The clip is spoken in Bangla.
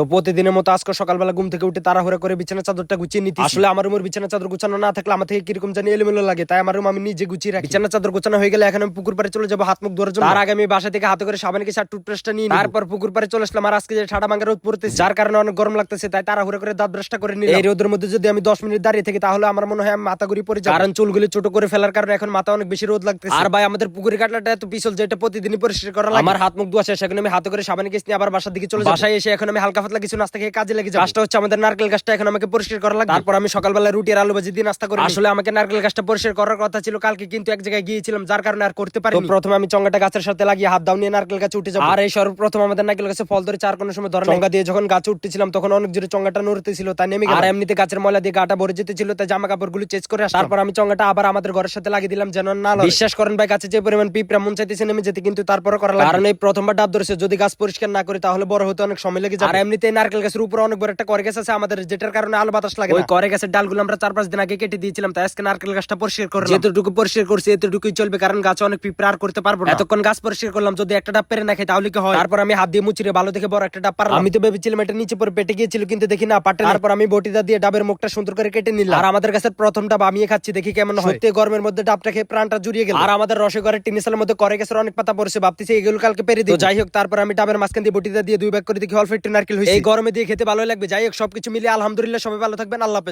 তো প্রতিদিনের মতো আজকে সকালবেলা ঘুম থেকে উঠে তাড়াহুড়া করে বিছানা চাদরটা গুছিয়ে নিতে আসলে আমার রুমের বিছানা চাদর গুছানো না থাকলে আমার থেকে কীরকম জানি এলোমেলো লাগে তাই আমার রুম আমি নিজে গুছিয়ে রাখি। বিছানা চাদর গোছানো হয়ে গেলে এখন আমি পুকুর পাড়ে চলে যাব হাত মুখ ধরার জন্য। তার আগে আমি বাসা থেকে হাতে করে সাবান কিছু টুথপেস্টটা নিয়ে তারপর পুকুর পাড়ে চলে আসলাম আর আজকে যে ঠাডা মাঙ্গা রোদ পড়তেছে যার কারণে অনেক গরম লাগতেছে তাই তারা তাড়াহুড়া করে দাঁত ব্রাশটা করে নিলাম। এই রোদের মধ্যে যদি আমি দশ মিনিট দাঁড়িয়ে থাকি তাহলে আমার মনে হয় আমি মাথা ঘুরি পড়ে যাব। কারণ চুলগুলি ছোট করে ফেলার কারণে এখন মাথা অনেক বেশি রোদ লাগতেছে। আর ভাই আমাদের পুকুরের কাটলাটা এত পিছল যেটা প্রতিদিনই পরিষ্কার করা লাগে। আমার হাত মুখ ধোয়া শেষ এখন আমি হাতে করে সাবান কেস নিয়ে আবার বাসার দিকে চলে যাব। বাসায় এসে এখন আমি হালকা পাতলা কিছু নাস্তা খেয়ে কাজে লেগে যাব। গাছটা হচ্ছে আমাদের নারকেল গাছটা এখন আমাকে পরিষ্কার করা লাগে তারপর আমি সকালবেলা রুটি আর আলু ভাজি দিয়ে নাস্তা করি আসলে আমাকে নারকেল গাছটা পরিষ্কার করার কথা ছিল কালকে কিন্তু এক জায়গায় গিয়েছিলাম যার কারণে আর করতে পারি প্রথমে আমি চঙ্গাটা গাছের সাথে লাগিয়ে হাত দাও নিয়ে নারকেল গাছে উঠে যাব। আর এই সর্বপ্রথম আমাদের নারকেল গাছে ফল ধরে চার কোনো সময় ধরে চঙ্গা দিয়ে যখন গাছে উঠতেছিলাম তখন অনেক জোরে চঙ্গাটা নড়তেছিল তাই নেমে আর এমনিতে গাছের ময়লা দিয়ে গাটা ভরে যেতে ছিল তাই জামা কাপড়গুলো চেঞ্জ করে আসলাম। তারপর আমি চঙ্গাটা আবার আমাদের ঘরের সাথে লাগিয়ে দিলাম যেন না বিশ্বাস করেন ভাই গাছে যে পরিমাণ পিঁপড়া মন চাইতেছে নেমে যেতে কিন্তু তারপরে করা লাগে কারণ এই প্রথমবার ডাব ধরেছে যদি গাছ পরিষ্কার না করে তাহলে বড় হতে অনেক সময় লেগে যায় আর এমনিতে নারকেল গাছের উপরে অনেক বড় একটা করে গাছ আছে আমাদের যেটার কারণে আলো বাতাস লাগে ওই করে গাছের ডালগুলো আমরা চার পাঁচ দিন আগে কেটে দিয়েছিলাম তাই আজকে নারকেল গাছটা পরিষ্কার করে যেটুকু পরিষ্কার করছি এতটুকুই চলবে কারণ গাছে অনেক পিঁপড়া আর করতে পারব না। এতক্ষণ গাছ পরিষ্কার করলাম যদি একটা ডাব পেরে না খাই তাহলে কি হয়? তারপর আমি হাত দিয়ে মুচিরে ভালো দেখে বড় একটা ডাব পারলাম। আমি তো ভেবেছিলাম এটা নিচে পরে পেটে গিয়েছিল কিন্তু দেখি না পাটে তারপর আমি বটিটা দিয়ে ডাবের মুখটা সুন্দর করে কেটে নিলাম। আর আমাদের কাছে প্রথম ডাব আমি খাচ্ছি দেখি কেমন হয়। সত্যি গরমের মধ্যে ডাবটা খেয়ে প্রাণটা জুড়িয়ে গেল। আর আমাদের রসে ঘরের টিনিসালের মধ্যে করে গেছে অনেক পাতা পড়ছে ভাবতেছি এগুলো কালকে পেরে দিই যাই হোক তারপর আমি ডাবের মাঝখান দিয়ে বটিটা দিয়ে দুই ব্যাগ করে দেখি অল্প একটু নারকেল এই গরমে দিয়ে খেতে ভালো লাগবে। যাই হোক, সবকিছু মিলিয়ে আলহামদুলিল্লাহ, সবাই ভালো থাকবেন। আল্লাহ হাফেজ।